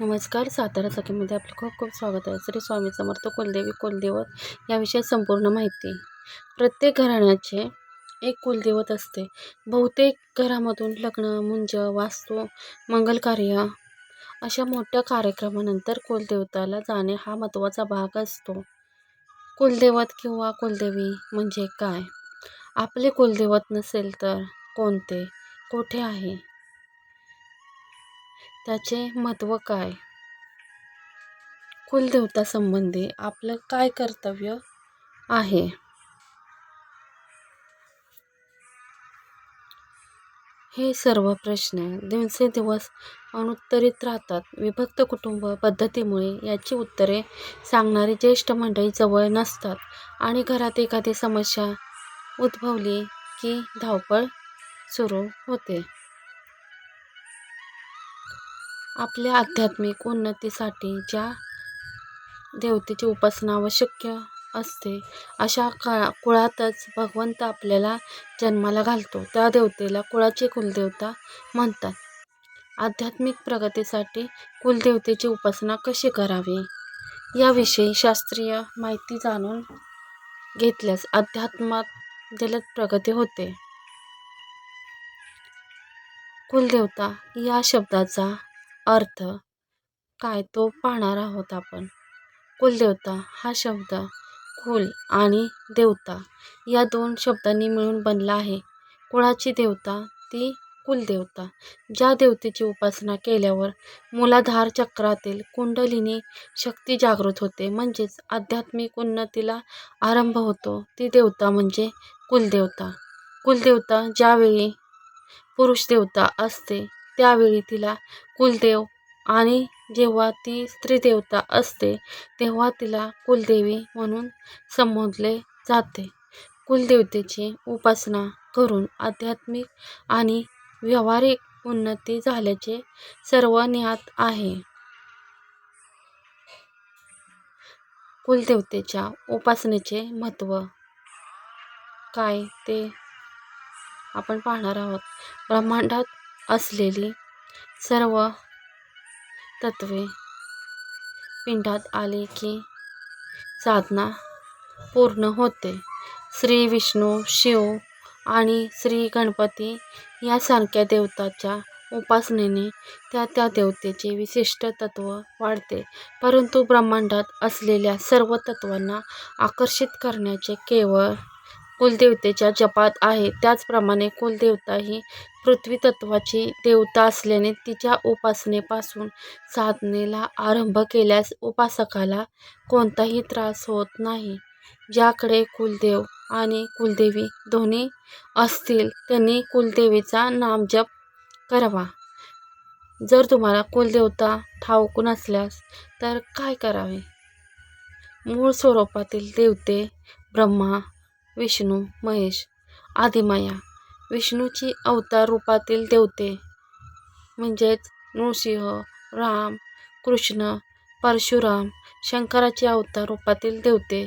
नमस्कार सातारा सखीमध्ये आपलं खूप खूप स्वागत आहे. श्री स्वामी समर्थ कुलदेवी कुलदेवत याविषयी संपूर्ण माहिती. प्रत्येक घराण्याचे एक कुलदेवत असते. बहुतेक घरामधून लग्न मुंज वास्तू मंगलकार्य अशा मोठ्या कार्यक्रमानंतर कुलदेवताला जाणे हा महत्त्वाचा भाग असतो. कुलदेवत किंवा कुलदेवी म्हणजे काय? आपले कुलदेवत नसेल तर कोणते? कोठे आहे? त्याचे महत्त्व काय? कुलदेवतासंबंधी आपलं काय कर्तव्य आहे? हे सर्व प्रश्न दिवसेदिवस अनुत्तरित राहतात. विभक्त कुटुंब पद्धतीमुळे याची उत्तरे सांगणारी ज्येष्ठ मंडळी जवळ नसतात आणि घरात एखादी समस्या उद्भवली की धावपळ सुरू होते. आपल्या आध्यात्मिक उन्नतीसाठी ज्या देवतेची उपासना आवश्यक असते अशा का कुळातच भगवंत आपल्याला जन्माला घालतो. त्या देवतेला कुळाची कुलदेवता म्हणतात. आध्यात्मिक प्रगतीसाठी कुलदेवतेची उपासना कशी करावी? याविषयी शास्त्रीय माहिती जाणून घेतल्यास अध्यात्मात जलद प्रगती होते. कुलदेवता या शब्दाचा अर्थ काय तो पाहणार आहोत आपण. कुलदेवता हा शब्द कुल आणि देवता या दोन शब्दांनी मिळून बनला आहे. कुळाची देवता ती कुलदेवता ज्या देवतेची उपासना केल्यावर मूलाधार चक्रातील कुंडलिनी शक्ती जागृत होते म्हणजेच आध्यात्मिक उन्नतीला आरंभ होतो ती देवता म्हणजे कुलदेवता. कुलदेवता ज्यावेळी पुरुष देवता असते त्यावेळी तिला कुलदेव आणि जेव्हा ती स्त्रीदेवता असते तेव्हा तिला कुलदेवी म्हणून संबोधले जाते. कुलदेवतेची उपासना करून आध्यात्मिक आणि व्यावहारिक उन्नती झाल्याचे सर्व ज्ञात आहे. कुलदेवतेच्या उपासनेचे महत्त्व काय ते आपण पाहणार आहोत. ब्रह्मांडात असलेली सर्व तत्वे पिंडात आली की साधना पूर्ण होते. श्री विष्णू शिव आणि श्री गणपती यासारख्या देवताच्या उपासनेने त्या त्या देवतेचे विशिष्ट तत्व वाढते. परंतु ब्रह्मांडात असलेल्या सर्व तत्वांना आकर्षित करण्याचे केवळ कुलदेवतेच्या जपात आहे. त्याचप्रमाणे कुलदेवता ही पृथ्वी तत्वाची देवता असल्याने तिच्या उपासनेपासून साधनेला आरंभ केल्यास उपासकाला कोणताही त्रास होत नाही. ज्याकडे कुलदेव आणि कुलदेवी दोन्ही असतील त्यांनी कुलदेवीचा नामजप करावा. जर तुम्हाला कुलदेवता ठाऊक नसल्यास तर काय करावे? मूळ स्वरूपातील देवते ब्रह्मा विष्णू महेश आदिमाया विष्णूची अवतार रूपातील देवते. म्हणजेच नृसिंह राम कृष्ण परशुराम शंकराचे अवतार रूपातील देवते.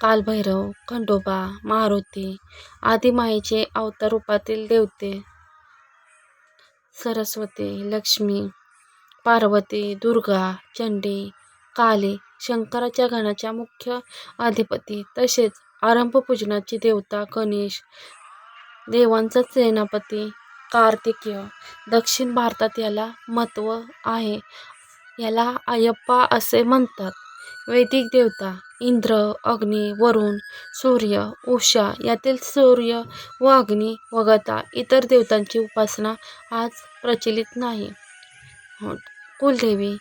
कालभैरव खंडोबा मारुती आदिमायेचे अवतार रूपातील देवते. सरस्वती लक्ष्मी पार्वती दुर्गा चंडी काली शंकराच्या गणाच्या मुख्य अधिपती तसेच आरंभपूजनाची देवता गणेश देवांचा सेनापती कार्तिकीय. दक्षिण भारतात याला महत्त्व आहे. याला अयप्पा असे म्हणतात. वैदिक देवता इंद्र अग्नी वरुण सूर्य उषा यातील सूर्य व अग्नी वगळता इतर देवतांची उपासना आज प्रचलित नाही. कुलदेवी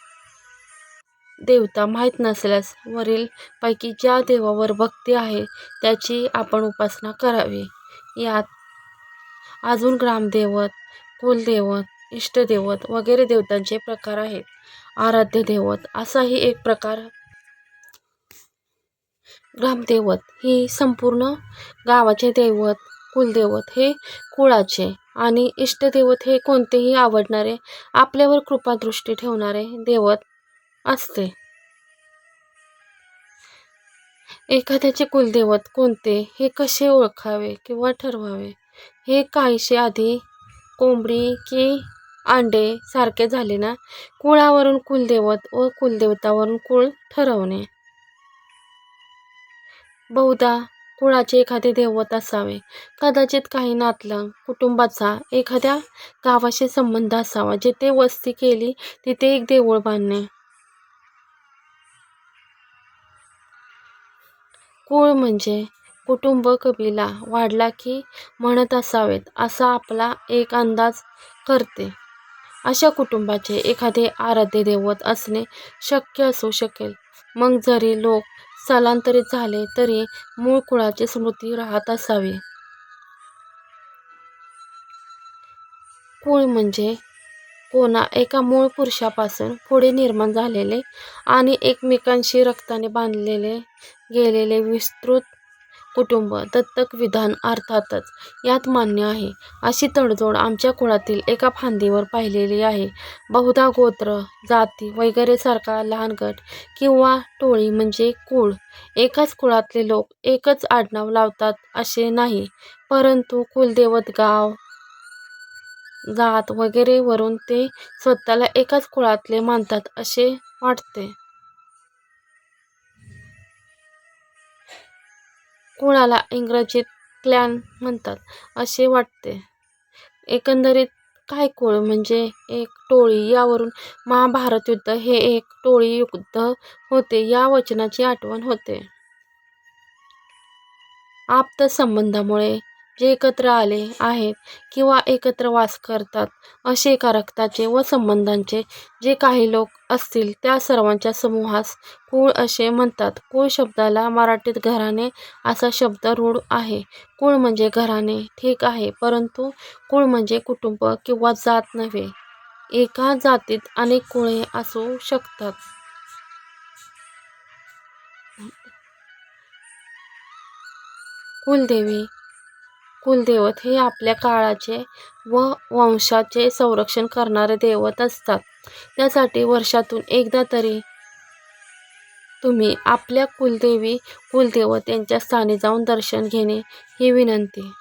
देवता माहीत नसल्यास वरील पैकी ज्या देवावर भक्ती आहे त्याची आपण उपासना करावी. यात अजून ग्रामदेवत कुलदेवत इष्टदेवत वगैरे देवतांचे प्रकार आहेत. आराध्य दैवत असाही एक प्रकार. ग्रामदैवत ही संपूर्ण गावाचे दैवत कुलदैवत हे कुळाचे आणि इष्टदेवत हे कोणतेही आवडणारे आपल्यावर कृपादृष्टी ठेवणारे देवत असते. एखाद्याचे कुलदैवत कोणते हे कसे ओळखावे किंवा ठरवावे? हे काहीसे आधी कोंबडी की अंडे सारखे झाले ना कुळावरून कुलदेवत व कुलदेवतावरून कुळ ठरवणे. बहुधा कुळाचे एखादे दैवत असावे. कदाचित काही नातलग कुटुंबाचा एखाद्या गावाशी संबंध असावा जिथे वस्ती केली तिथे एक देऊळ बांधणे. कुळ म्हणजे कुटुंब कबिला वाढला की म्हणत असावेत असा आपला एक अंदाज करते. अशा कुटुंबाचे एखादे आराध्य दैवत असणे शक्य असू शकेल. मग जरी लोक स्थलांतरित झाले तरी मूळ कुळाची स्मृती राहत असावी. कुळ म्हणजे कोणा एका मूळ पुरुषापासून पुढे निर्माण झालेले आणि एकमेकांशी रक्ताने बांधलेले गेलेले विस्तृत कुटुंब दत्तक विधान अर्थातच यात मान्य आहे. अशी तडजोड आमच्या कुळातील एका फांदीवर पाहिलेली आहे. बहुधा गोत्र जाती वगैरे सारखा लहान गट किंवा टोळी म्हणजे कुळ. एकाच कुळातले लोक एकच आडनाव लावतात असे नाही. परंतु कुलदैवत गाव जात वगैरे वरून ते स्वतःला एकाच कुळातले मानतात असे वाटते. कुळाला इंग्रजीत क्लॅन म्हणतात असे वाटते. एकंदरीत काय कुळ म्हणजे एक टोळी यावरून महाभारत युद्ध हे एक टोळी युद्ध होते या वचनाची आठवण होते. आप्त संबंधामुळे जे एकत्र आले आहेत किंवा एकत्र वास करतात असे एका रक्ताचे व संबंधांचे जे काही लोक असतील त्या सर्वांच्या समूहास कुळ असे म्हणतात. कुळ शब्दाला मराठीत घराणे असा शब्द रूढ आहे. कुळ म्हणजे घराणे ठीक आहे परंतु कुळ म्हणजे कुटुंब किंवा जात नव्हे. एका जातीत अनेक कुळे असू शकतात. कुलदेवी कुलदैवत हे आपल्या काळाचे व वंशाचे संरक्षण करणारे दैवत असतात. त्यासाठी वर्षातून एकदा तरी तुम्ही आपल्या कुलदेवी कुलदैवत यांच्या स्थानी जाऊन दर्शन घेणे ही विनंती.